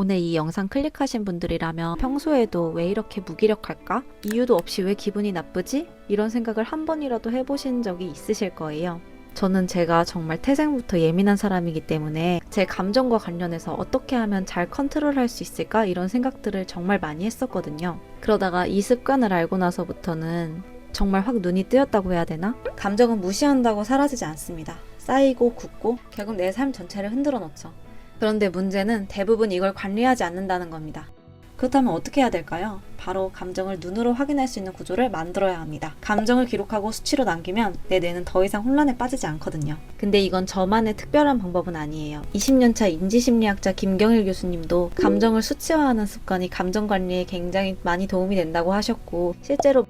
오늘 이 영상 클릭하신 분들이라면 평소에도 왜 이렇게 무기력할까? 이유도 없이 왜 기분이 나쁘지? 이런 생각을 한 번이라도 해보신 적이 있으실 거예요. 저는 제가 정말 태생부터 예민한 사람이기 때문에 제 감정과 관련해서 어떻게 하면 잘 컨트롤할 수 있을까 이런 생각들을 정말 많이 했었거든요. 그러다가 이 습관을 알고 나서부터는 정말 확 눈이 뜨였다고 해야 되나? 감정은 무시한다고 사라지지 않습니다. 쌓이고 굳고 결국 내 삶 전체를 흔들어 놓죠. 그런데 문제는 대부분 이걸 관리하지 않는다는 겁니다. 그렇다면 어떻게 해야 될까요? 바로 감정을 눈으로 확인할 수 있는 구조를 만들어야 합니다. 감정을 기록하고 수치로 남기면 내 뇌는 더 이상 혼란에 빠지지 않거든요. 근데 이건 저만의 특별한 방법은 아니에요. 20년차 인지심리학자 김경일 교수님도 감정을 수치화하는 습관이 감정 관리에 굉장히 많이 도움이 된다고 하셨고 실제로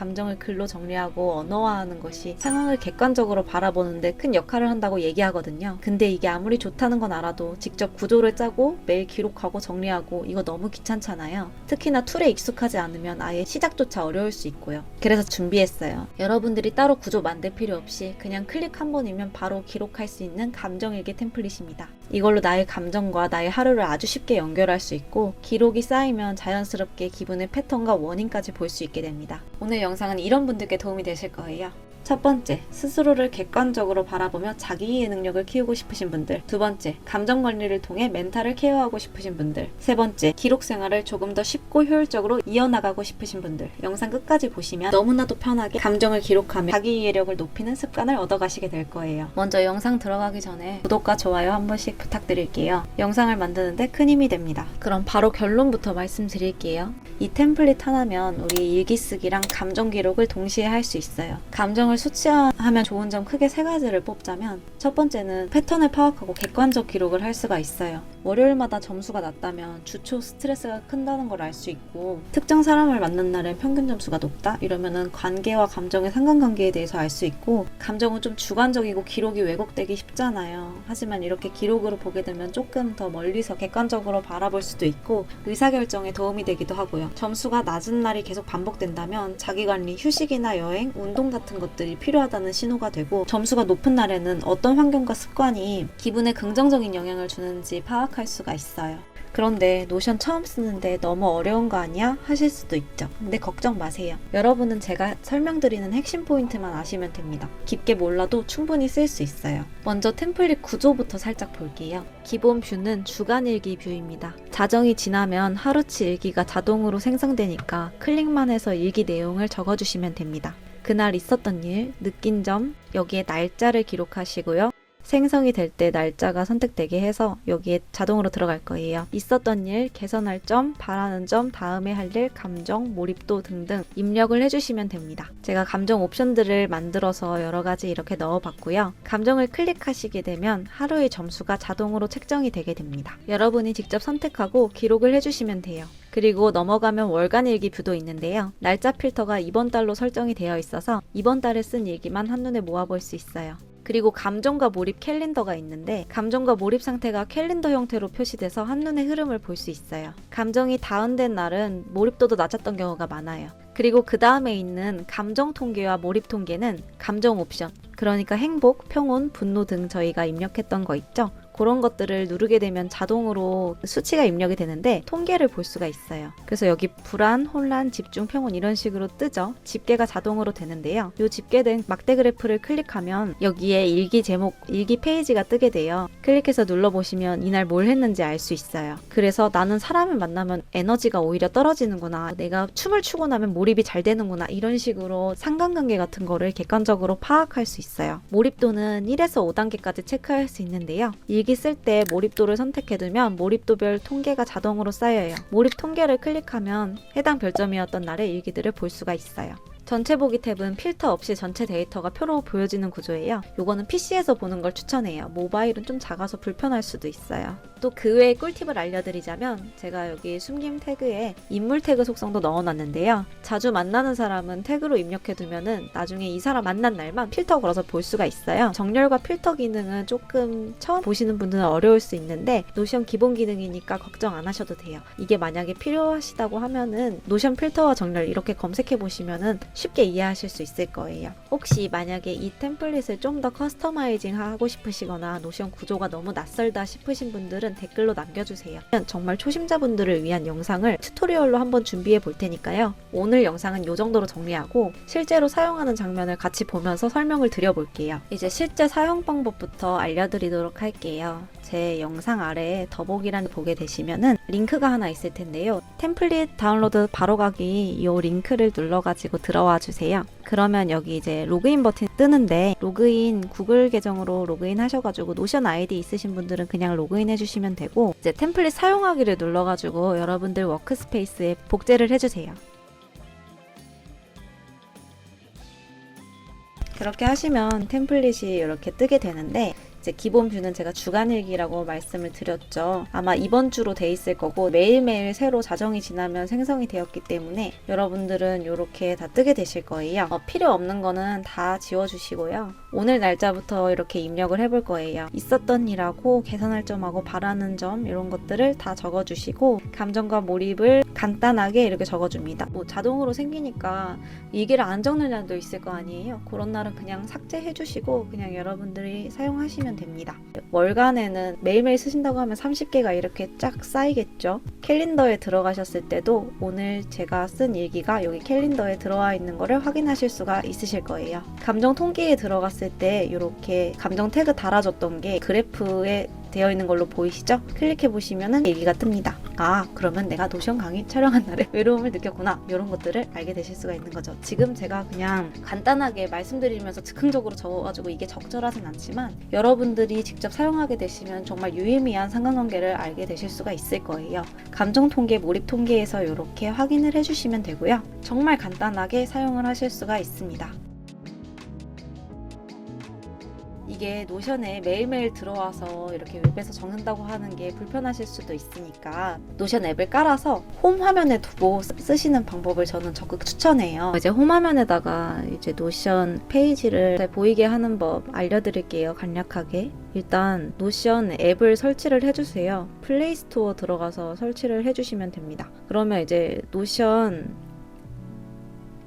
감정을 글로 정리하고 언어화하는 것이 상황을 객관적으로 바라보는데 큰 역할을 한다고 얘기하거든요. 근데 이게 아무리 좋다는 건 알아도 직접 구조를 짜고 매일 기록하고 정리하고 이거 너무 귀찮잖아요. 특히나 툴에 익숙하지 않으면 아예 시작조차 어려울 수 있고요. 그래서 준비했어요. 여러분들이 따로 구조 만들 필요 없이 그냥 클릭 한 번이면 바로 기록할 수 있는 감정일기 템플릿입니다. 이걸로 나의 감정과 나의 하루를 아주 쉽게 연결할 수 있고 기록이 쌓이면 자연스럽게 기분의 패턴과 원인까지 볼 수 있게 됩니다. 오늘 영상은 이런 분들께 도움이 되실 거예요. 첫 번째, 스스로를 객관적으로 바라보며 자기 이해 능력을 키우고 싶으신 분들. 두 번째, 감정 관리를 통해 멘탈을 케어하고 싶으신 분들. 세 번째, 기록 생활을 조금 더 쉽고 효율적으로 이어나가고 싶으신 분들. 영상 끝까지 보시면 너무나도 편하게 감정을 기록하며 자기 이해력을 높이는 습관을 얻어가시게 될 거예요. 먼저 영상 들어가기 전에 구독과 좋아요 한 번씩 부탁드릴게요. 영상을 만드는데 큰 힘이 됩니다. 그럼 바로 결론부터 말씀드릴게요. 이 템플릿 하나면 우리 일기 쓰기랑 감정 기록을 동시에 할 수 있어요. 감정 을 수치화하면 좋은 점 크게 세 가지를 뽑자면 첫 번째는 패턴을 파악하고 객관적 기록을 할 수가 있어요. 월요일마다 점수가 낮다면 주초 스트레스가 큰다는 걸 알 수 있고 특정 사람을 만난 날엔 평균 점수가 높다 이러면은 관계와 감정의 상관관계에 대해서 알 수 있고 감정은 좀 주관적이고 기록이 왜곡되기 쉽잖아요. 하지만 이렇게 기록으로 보게 되면 조금 더 멀리서 객관적으로 바라볼 수도 있고 의사결정에 도움이 되기도 하고요. 점수가 낮은 날이 계속 반복된다면 자기관리, 휴식이나 여행, 운동 같은 것들이 필요하다는 신호가 되고 점수가 높은 날에는 어떤 환경과 습관이 기분에 긍정적인 영향을 주는지 파악 할 수가 있어요. 그런데 노션 처음 쓰는데 너무 어려운 거 아니야? 하실 수도 있죠. 근데 걱정 마세요. 여러분은 제가 설명드리는 핵심 포인트만 아시면 됩니다. 깊게 몰라도 충분히 쓸 수 있어요. 먼저 템플릿 구조부터 살짝 볼게요. 기본 뷰는 주간 일기 뷰입니다. 자정이 지나면 하루치 일기가 자동으로 생성되니까 클릭만 해서 일기 내용을 적어주시면 됩니다. 그날 있었던 일, 느낀 점, 여기에 날짜를 기록하시고요. 생성이 될 때 날짜가 선택되게 해서 여기에 자동으로 들어갈 거예요. 있었던 일, 개선할 점, 바라는 점, 다음에 할 일, 감정, 몰입도 등등 입력을 해주시면 됩니다. 제가 감정 옵션들을 만들어서 여러 가지 이렇게 넣어봤고요. 감정을 클릭하시게 되면 하루의 점수가 자동으로 책정이 되게 됩니다. 여러분이 직접 선택하고 기록을 해주시면 돼요. 그리고 넘어가면 월간 일기 뷰도 있는데요. 날짜 필터가 이번 달로 설정이 되어 있어서 이번 달에 쓴 일기만 한눈에 모아볼 수 있어요. 그리고 감정과 몰입 캘린더가 있는데 감정과 몰입 상태가 캘린더 형태로 표시돼서 한눈에 흐름을 볼 수 있어요. 감정이 다운된 날은 몰입도도 낮았던 경우가 많아요. 그리고 그 다음에 있는 감정 통계와 몰입 통계는 감정 옵션. 그러니까 행복, 평온, 분노 등 저희가 입력했던 거 있죠? 그런 것들을 누르게 되면 자동으로 수치가 입력이 되는데 통계를 볼 수가 있어요. 그래서 여기 불안, 혼란, 집중, 평온 이런 식으로 뜨죠. 집계가 자동으로 되는데요. 이 집계된 막대 그래프를 클릭하면 여기에 일기 제목, 일기 페이지가 뜨게 돼요. 클릭해서 눌러보시면 이날 뭘 했는지 알 수 있어요. 그래서 나는 사람을 만나면 에너지가 오히려 떨어지는구나. 내가 춤을 추고 나면 몰입이 잘 되는구나. 이런 식으로 상관관계 같은 거를 객관적으로 파악할 수 있어요. 몰입도는 1에서 5단계까지 체크할 수 있는데요. 일기 쓸 때 몰입도를 선택해두면 몰입도별 통계가 자동으로 쌓여요. 몰입 통계를 클릭하면 해당 별점이었던 날의 일기들을 볼 수가 있어요. 전체 보기 탭은 필터 없이 전체 데이터가 표로 보여지는 구조예요. 요거는 PC에서 보는 걸 추천해요. 모바일은 좀 작아서 불편할 수도 있어요. 또 그 외에 꿀팁을 알려드리자면 제가 여기 숨김 태그에 인물 태그 속성도 넣어놨는데요. 자주 만나는 사람은 태그로 입력해두면은 나중에 이 사람 만난 날만 필터 걸어서 볼 수가 있어요. 정렬과 필터 기능은 조금 처음 보시는 분들은 어려울 수 있는데 노션 기본 기능이니까 걱정 안 하셔도 돼요. 이게 만약에 필요하시다고 하면은 노션 필터와 정렬 이렇게 검색해 보시면은 쉽게 이해하실 수 있을 거예요. 혹시 만약에 이 템플릿을 좀 더 커스터마이징 하고 싶으시거나 노션 구조가 너무 낯설다 싶으신 분들은 댓글로 남겨주세요. 정말 초심자분들을 위한 영상을 튜토리얼로 한번 준비해 볼 테니까요. 오늘 영상은 이 정도로 정리하고 실제로 사용하는 장면을 같이 보면서 설명을 드려볼게요. 이제 실제 사용 방법부터 알려드리도록 할게요. 제 영상 아래에 더보기란 보게 되시면은 링크가 하나 있을 텐데요. 템플릿 다운로드 바로 가기 이 링크를 눌러가지고 들어와 주세요. 그러면 여기 이제 로그인 버튼 뜨는데 로그인 구글 계정으로 로그인 하셔가지고 노션 아이디 있으신 분들은 그냥 로그인 해주시면 되고 이제 템플릿 사용하기를 눌러가지고 여러분들 워크스페이스에 복제를 해주세요. 그렇게 하시면 템플릿이 이렇게 뜨게 되는데 이제 기본 뷰는 제가 주간일기라고 말씀을 드렸죠. 아마 이번 주로 돼 있을 거고 매일매일 새로 자정이 지나면 생성이 되었기 때문에 여러분들은 이렇게 다 뜨게 되실 거예요. 어, 필요 없는 거는 다 지워주시고요. 오늘 날짜부터 이렇게 입력을 해볼 거예요. 있었던 일하고 개선할 점하고 바라는 점 이런 것들을 다 적어주시고 감정과 몰입을 간단하게 이렇게 적어줍니다. 뭐 자동으로 생기니까 일기를 안 적는 날도 있을 거 아니에요. 그런 날은 그냥 삭제해주시고 그냥 여러분들이 사용하시면 됩니다. 월간에는 매일매일 쓰신다고 하면 30개가 이렇게 쫙 쌓이겠죠. 캘린더에 들어가셨을 때도 오늘 제가 쓴 일기가 여기 캘린더에 들어와 있는 거를 확인하실 수가 있으실 거예요. 감정 통계에 들어갔을 때 이렇게 감정 태그 달아줬던 게 그래프에 되어 있는 걸로 보이시죠? 클릭해 보시면은 얘기가 뜹니다. 아, 그러면 내가 노션 강의 촬영한 날에 외로움을 느꼈구나. 이런 것들을 알게 되실 수가 있는 거죠. 지금 제가 그냥 간단하게 말씀드리면서 즉흥적으로 적어가지고 이게 적절하진 않지만 여러분들이 직접 사용하게 되시면 정말 유의미한 상관관계를 알게 되실 수가 있을 거예요. 감정 통계, 몰입 통계에서 이렇게 확인을 해주시면 되고요. 정말 간단하게 사용을 하실 수가 있습니다. 이게 노션에 매일매일 들어와서 이렇게 웹에서 적는다고 하는 게 불편하실 수도 있으니까 노션 앱을 깔아서 홈 화면에 두고 쓰- 쓰시는 방법을 저는 적극 추천해요. 이제 홈 화면에다가 이제 노션 페이지를 잘 보이게 하는 법 알려드릴게요. 간략하게. 일단 노션 앱을 설치를 해주세요. 플레이 스토어 들어가서 설치를 해주시면 됩니다. 그러면 이제 노션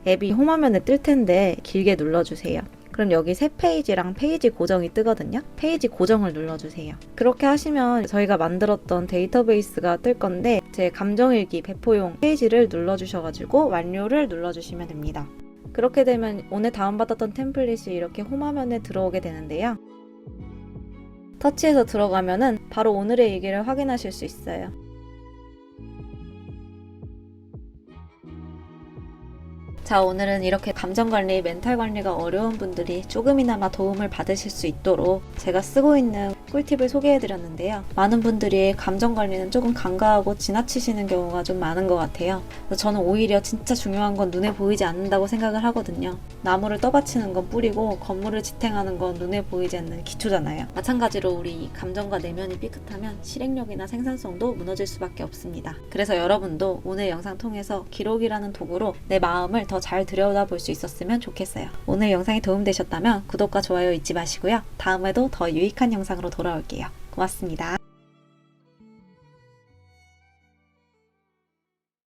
앱이 홈 화면에 뜰 텐데 길게 눌러주세요. 그럼 여기 새 페이지랑 페이지 고정이 뜨거든요. 페이지 고정을 눌러주세요. 그렇게 하시면 저희가 만들었던 데이터베이스가 뜰 건데 제 감정일기 배포용 페이지를 눌러주셔가지고 완료를 눌러주시면 됩니다. 그렇게 되면 오늘 다운받았던 템플릿이 이렇게 홈화면에 들어오게 되는데요. 터치해서 들어가면은 바로 오늘의 일기를 확인하실 수 있어요. 자, 오늘은 이렇게 감정 관리, 멘탈 관리가 어려운 분들이 조금이나마 도움을 받으실 수 있도록 제가 쓰고 있는 꿀팁을 소개해 드렸는데요. 많은 분들이 감정 관리는 조금 간과하고 지나치시는 경우가 좀 많은 것 같아요. 저는 오히려 진짜 중요한 건 눈에 보이지 않는다고 생각을 하거든요. 나무를 떠받치는 건 뿌리고 건물을 지탱하는 건 눈에 보이지 않는 기초잖아요. 마찬가지로 우리 이 감정과 내면이 삐끗하면 실행력이나 생산성도 무너질 수밖에 없습니다. 그래서 여러분도 오늘 영상 통해서 기록이라는 도구로 내 마음을 더 잘 들여다볼 수 있었으면 좋겠어요. 오늘 영상이 도움되셨다면 구독과 좋아요 잊지 마시고요. 다음에도 더 유익한 영상으로 돌아올게요. 고맙습니다.